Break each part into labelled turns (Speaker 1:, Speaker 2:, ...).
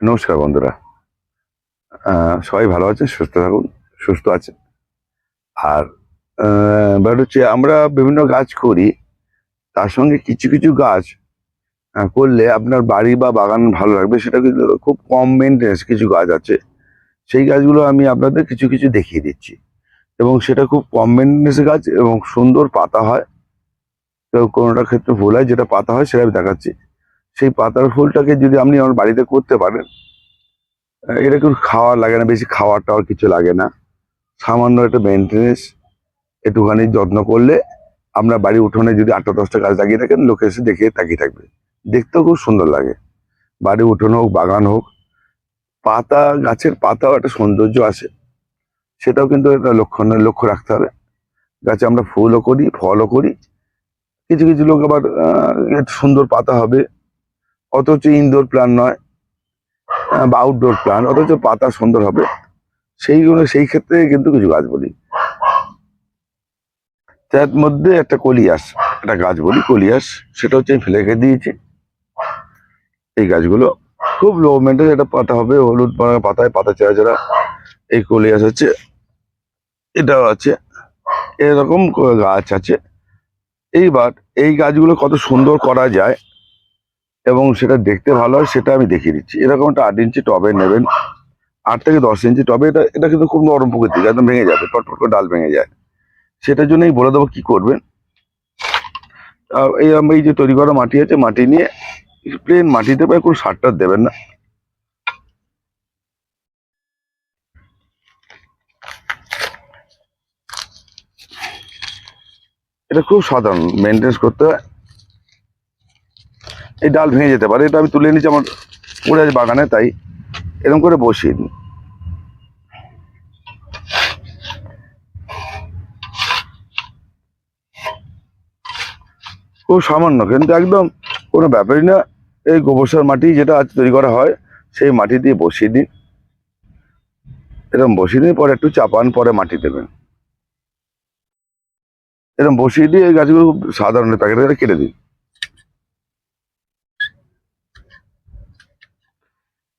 Speaker 1: নমস্কার বন্ধুরা। সবাই ভালো আছেন? সুস্থ থাকুন? সুস্থ আছেন? আর ব্যাপার হচ্ছে আমরা বিভিন্ন গাছ করি। তার সঙ্গে কিছু কিছু গাছ করলে আপনার বাড়ি বা বাগান ভালো লাগবে। সেটা কিন্তু খুব কম মেনটেন্স কিছু গাছ আছে। সেই গাছগুলো আমি আপনাদের কিছু কিছু দেখিয়ে দিচ্ছি। এবং সেটা খুব কম মেনটেন্সের গাছ এবং সুন্দর পাতা হয়। তো কোনোটা ক্ষেত্রে ফুল হয়, যেটা পাতা হয় সেটা আমি দেখাচ্ছি। সেই পাতার ফুলটাকে যদি আপনি আমার বাড়িতে করতে পারেন এটা কোনো খাওয়ার লাগে না, বেশি খাওয়ার টাওয়ার কিছু লাগে না। সামান্য একটা মেনটেনেন্স একটুখানি যত্ন করলে আপনার বাড়ি উঠোনে যদি আটটা দশটা গাছ লাগিয়ে থাকেন, লোকে এসে দেখে তাকিয়ে থাকবে। দেখতেও খুব সুন্দর লাগে। বাড়ি উঠোন হোক, বাগান হোক, পাতা, গাছের পাতাও একটা সৌন্দর্য আছে। সেটাও কিন্তু একটা লক্ষ্য লক্ষ্য রাখতে হবে। গাছে আমরা ফুলও করি, ফলও করি। কিছু কিছু লোক আবার সুন্দর পাতা হবে। অথচ ইনডোর প্ল্যান নয় বা আউটডোর প্ল্যান অথচ পাতা সুন্দর হবে। সেইগুলো সেই ক্ষেত্রে কিন্তু কিছু গাছ বলি। তার মধ্যে একটা কলিয়াস, একটা গাছ বলি, কলিয়াস, সেটা হচ্ছে ফেলে রেখে দিয়েছি। এই গাছগুলো খুব লো মেন্টেন একটা পাতা হবে, হলুদ পাতা- পাতায় পাতা চেরা চেরা। এই কলিয়াস হচ্ছে, এটাও আছে, এরকম গাছ আছে। এইবার এই গাছগুলো কত সুন্দর করা যায় এবং সেটা দেখতে ভালো হয়, সেটা আমি দেখিয়ে দিচ্ছি। এরকম একটা আট ইঞ্চি টবে নেবেন, আট থেকে দশ ইঞ্চি টবে, এটা এটা কিন্তু খুব নরম প্রকৃতির একদম ভেঙে যাবে টটপট করে ডাল ভেঙে যায়। সেটার জন্যই বলে দেবো কি করবেন? এই এই যে তৈরি করা মাটি আছে, মাটি নিয়ে প্লেন মাটিতে পায় কোনো সার টার দেবেন না। এটা খুব সাধারণ মেনটেন্স করতে হয়। এই ডাল ভেঙে যেতে পারে, এটা আমি তুলে নিচ্ছি আমার পড়ে আছে বাগানে, তাই এরকম করে বসিয়ে দিই। খুব সামান্য, কিন্তু একদম কোনো ব্যাপারই না, এই গোবর মাটি যেটা আজ তৈরি করা হয়, সেই মাটি দিয়ে বসিয়ে দিন এরকম বসিয়ে দিন পরে একটু চাপান, পরে মাটি দেবেন। এরকম বসিয়ে দিয়ে এই গাছগুলো সাধারণ প্যাকেটে কেটে দিন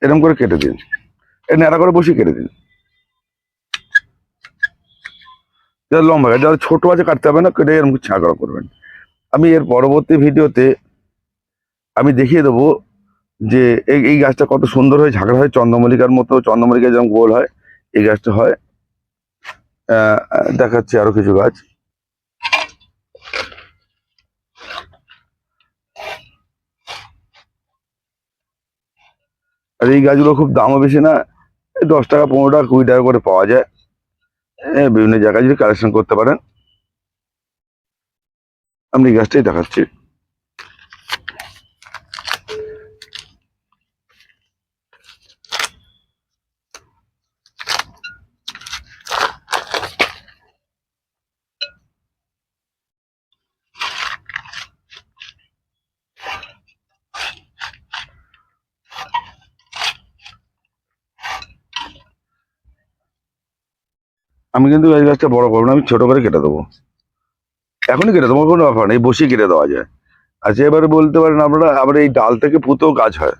Speaker 1: এরকম করে কেটে দিন। এ ন্যাড়া করে বসিয়ে কেটে দিন। যারা লম্বা যারা ছোট আছে কাটতে হবে না, কেটে এরকম ছাঁকড়া করবেন। আমি এর পরবর্তী ভিডিওতে আমি দেখিয়ে দেবো যে এই এই গাছটা কত সুন্দর হয়ে ঝাঁকড়া হয়, চন্দ্রমল্লিকার মতো চন্দ্রমল্লিকা যেমন গোল হয়, এই গাছটা হয়। দেখাচ্ছি আরও কিছু গাছ। আর এই গাছগুলো খুব দামও বেশি না দশ টাকা, পনেরো টাকা, কুড়ি টাকা করে পাওয়া যায়। বিভিন্ন জায়গায় যদি কালেকশন করতে পারেন। আমি এই গাছটাই দেখাচ্ছি। আমি কিন্তু এই গাছটা বড় করব না, আমি ছোট করে কেটে দেবো। এখনই কেটে দেবো কোনো ব্যাপার নেই, বসিয়ে কেটে দেওয়া যায়। আচ্ছা এবারে বলতে পারেন আপনারা, আবার এই ডাল থেকে পুঁতো গাছ হয়।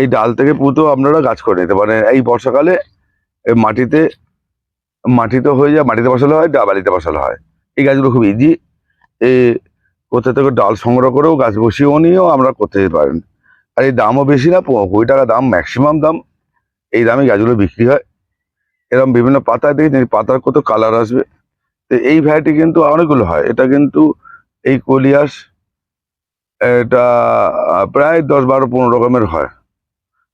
Speaker 1: এই ডাল থেকে পুঁতো আপনারা গাছ করে নিতে পারেন। এই বর্ষাকালে মাটিতে মাটিতে হয়ে যায়, মাটিতে বসালে হয়, ডা বালিতে বসালে হয়। এই গাছগুলো খুব ইজি এ কোথা থেকে ডাল সংগ্রহ করেও, গাছ বসিয়েও নিয়েও আমরা করতে পারেন। আর এই দামও বেশি না কুড়ি টাকা দাম ম্যাক্সিমাম দাম। এই দামে গাছগুলো বিক্রি হয়। এরকম বিভিন্ন পাতা এই পাতার কত কালার আসবে। তো এই ভ্যারাইটি কিন্তু অনেকগুলো হয়। এটা কিন্তু এই কলিয়াস, এটা প্রায় দশ বারো পনেরো রকমের হয়।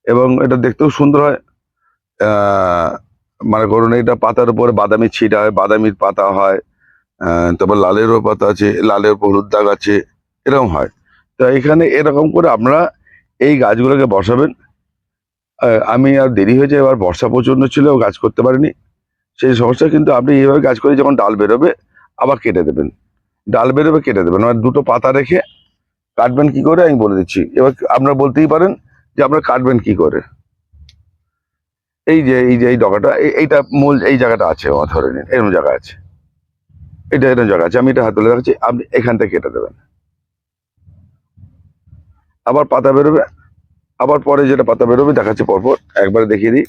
Speaker 1: এবং এটা দেখতেও সুন্দর হয়। মানে করুন এটা পাতার উপরে বাদামি ছিটা হয়, বাদামির পাতা হয় তারপর লালেরও পাতা আছে, লালের উপর হলুদ দাগ আছে, এরকম হয়। তো এখানে এরকম করে আপনারা এই গাছগুলোকে বসাবেন। আমি আর দেরি হয়েছে এবার বর্ষা প্রচণ্ড ছিল গাছ করতে পারিনি। সেই সমস্যা, কিন্তু আপনি এইভাবে গাছ করে যখন ডাল বেরোবে, আবার কেটে দেবেন। ডাল বেরোবে, কেটে দেবেন। মানে দুটো পাতা রেখে কাটবেন কি করে, আমি বলে দিচ্ছি। এবার আপনারা বলতেই পারেন যে আপনারা কাটবেন কি করে। এই যে এই যে, এই ডগাটা এই- এইটা মূল, এই জায়গাটা আছে, আমার ধরে নিন, এরকম জায়গা আছে। এটা এরকম জায়গা আছে, আমি এটা হাত তুলে রাখছি, আপনি এখান থেকে কেটে দেবেন। আবার পাতা বেরোবে আবার পরে যেটা পাতা বেরোবে, দেখাচ্ছি পরপর, একবারে দেখিয়ে দিই।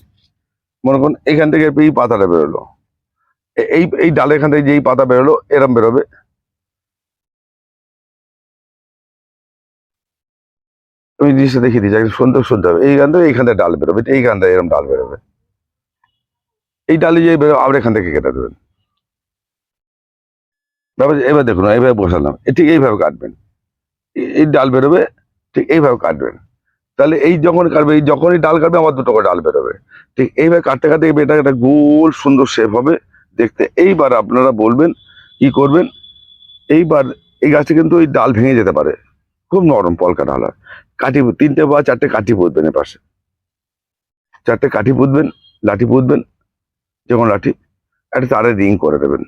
Speaker 1: মনে করুন, এখান থেকে এই পাতাটা বেরোলো। এই এই ডালে এখান থেকে যেই পাতা বেরোলো, এরম বেরোবে। আমি জিনিসটা দেখিয়ে দিচ্ছি একদম সুন্দর সুন্দর হবে। এইখান থেকে এইখান থেকে ডাল বেরোবে, এইখান থেকে এরম ডাল বেরোবে। এই ডালে যে বেরোবে, আবার এখান থেকে কেটে দেবেন। তারপর এবার দেখুন, এইভাবে বসালাম। ঠিক এইভাবে কাটবেন। এই ডাল বেরোবে, ঠিক এইভাবে কাটবেন। তাহলে এই যখন কাটবে, এই যখনই ডাল কাটবে আবার দুটো করে ডাল বেরোবে। ঠিক এইভাবে কাটতে কাটতে এটা একটা গোল সুন্দর শেপ হবে। দেখতে এইবার আপনারা বলবেন, কি করবেন? এইবার এই গাছটা কিন্তু ওই ডাল ভেঙে যেতে পারে। খুব নরম পলকা ডাল হয়। কাঠি তিনটে বা চারটে কাঠি পুঁতবেন পাশে চারটে কাঠি পুঁতবেন, লাঠি পুঁতবেন যখন লাঠি। একটা তারে রিং করে দেবেন।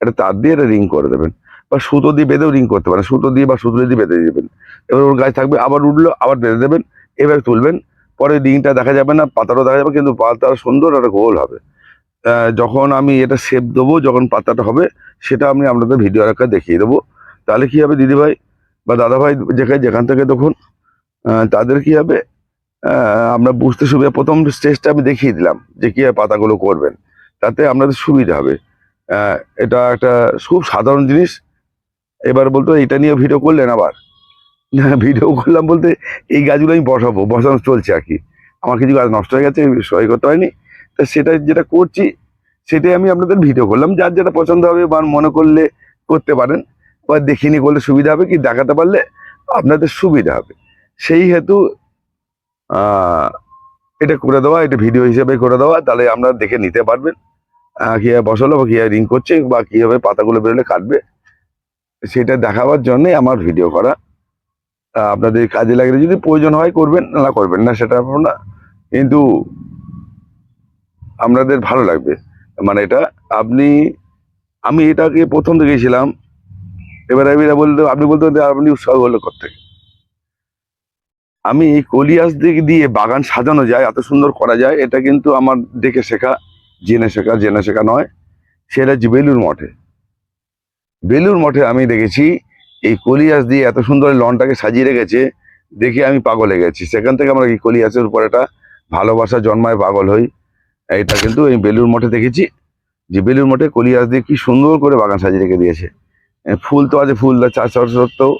Speaker 1: একটা তার দিয়ে একটা রিং করে দেবেন। বা সুতো দিয়ে বেঁধেও রিং করতে পারেন, সুতো দিয়ে বা সুতো দিয়ে বেঁধে দেবেন। এবার ওর গাছ থাকবে, আবার উঠল, আবার বেঁধে দেবেন, এবার তুলবেন। পরে রিংটা দেখা যাবে না পাতাটাও দেখা যাবে, কিন্তু পাতা সুন্দর একটা গোল হবে। যখন আমি এটা শেপ দেবো, যখন পাতাটা হবে, সেটা আমি আপনাদের ভিডিও আকারে দেখিয়ে দেবো। তাহলে কি হবে দিদিভাই বা দাদাভাই, যেখানে যেখান থেকে দেখুন তাদের কি হবে? আমরা বুঝতে সুবিধা, প্রথম স্টেজটা আমি দেখিয়ে দিলাম যে কীভাবে পাতাগুলো করবেন। তাতে আপনাদের সুবিধা হবে। এটা একটা খুব সাধারণ জিনিস। এবার বলতো এটা নিয়ে ভিডিও করলেন আবার? ভিডিও করলাম বলতে, এই গাছগুলো আমি বসাবো, বসানো চলছে আর কি। আমার কিছু গাছ নষ্ট হয়ে গেছে সই করতে হয়নি তা সেটা যেটা করছি, সেটাই আমি আপনাদের ভিডিও করলাম। যার যেটা পছন্দ হবে বা মনে করলে করতে পারেন, বা দেখিনি করলে সুবিধা হবে কি, দেখাতে পারলে আপনাদের সুবিধা হবে। সেই হেতু এটা করে দেওয়া, এটা ভিডিও হিসেবে করে দেওয়া, তাহলে আপনারা দেখে নিতে পারবেন কীভাবে বসালো বা কীভাবে রিং করছে বা কীভাবে পাতাগুলো বেরোলে কাটবে। সেটা দেখাবার জন্যই আমার ভিডিও করা। আপনাদের কাজে লাগলে যদি প্রয়োজন হয় করবেন, না করবেন না, সেটা না। কিন্তু আপনাদের ভালো লাগবে। মানে এটা আপনি, আমি এটাকে প্রথম দেখেছিলাম এবার আমি বলতে, আপনি বলতে আপনি উৎসাহ হলো থেকে আমি কলিয়াস দিক দিয়ে বাগান সাজানো যায়, এত সুন্দর করা যায়, এটা কিন্তু আমার দেখে শেখা, জেনে শেখা জেনে শেখা নয়। সেটা বেলুর মঠে। বেলুর মঠে আমি দেখেছি, এই কলিয়াস দিয়ে এত সুন্দর লনটাকে সাজিয়ে রেখেছে, দেখে আমি পাগল হয়ে গেছি। সেখান থেকে আমরা এই কলিয়াসের উপর একটা ভালোবাসা জন্মায় পাগল হই। এটা কিন্তু এই বেলুর মঠে দেখেছি, যে বেলুর মঠে কলিয়াস দিয়ে কি সুন্দর করে বাগান সাজিয়ে রেখে দিয়েছে। ফুল তো আছে, ফুল চাষ সত্ত্বেও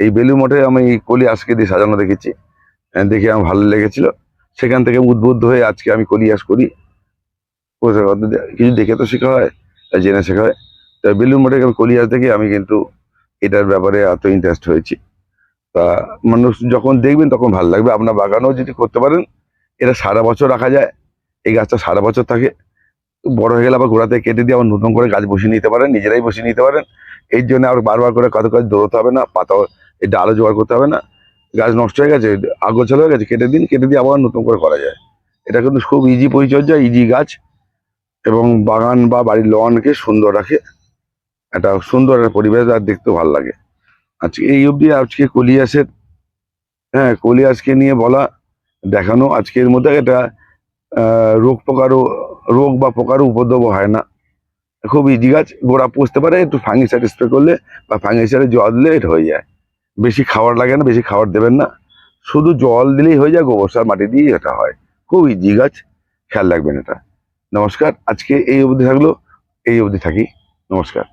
Speaker 1: এই বেলুর মঠে আমি এই কলিয়াসকে দিয়ে সাজানো দেখেছি। দেখে আমার ভালো লেগেছিল। সেখান থেকে উদ্বুদ্ধ হয়ে আজকে আমি কলিয়াস করি। কিছু দেখে তো শেখা হয় জেনে শেখা হয়। বেলুর মঠে আমি কলিয়াস দেখে আমি কিন্তু এটার ব্যাপারে এত ইন্টারেস্ট হয়েছি। তা মানুষ যখন দেখবেন তখন ভালো লাগবে। আপনার বাগানও যদি করতে পারেন, এটা সারা বছর রাখা যায়। এই গাছটা সারা বছর থাকে। বড় হয়ে গেলে আবার গোড়া থেকে কেটে দিয়ে আবার নতুন করে গাছ বসিয়ে নিতে পারেন, নিজেরাই বসিয়ে নিতে পারেন। এর জন্য আর বারবার করে কত কাজ দৌড়তে হবে না পাতা এই ডালও জোগাড় করতে হবে না। গাছ নষ্ট হয়ে গেছে আগোছাল হয়ে গেছে, কেটে দিন, কেটে দিয়ে আবার নতুন করে করা যায়। এটা কিন্তু খুব ইজি পরিচর্যা ইজি গাছ। এবং বাগান বা বাড়ির লনকে সুন্দর রাখে। একটা সুন্দর একটা পরিবেশ আর দেখতে ভালো লাগে। আজকে এই অবধি আজকে কলিয়াসের হ্যাঁ কলিয়াসকে নিয়ে বলা, দেখানো আজকের মধ্যে এটা রোগ পোকারও রোগ বা পোকারও উপদ্রব হয় না। খুব ইজি গাছ গোড়া পুষতে পারে, একটু ফাঙ্গিসাইড স্প্রে করলে বা ফাঙ্গিসাইডে জল দিলে এটা হয়ে যায়। বেশি খাবার লাগে না, বেশি খাবার দেবেন না। শুধু জল দিলেই হয়ে যায়, গোবর সার, মাটি দিয়েই এটা হয়। খুব ইজি গাছ খেয়াল রাখবেন এটা। নমস্কার, আজকে এই অবধি থাকল, এই অবধি থাকি। নমস্কার।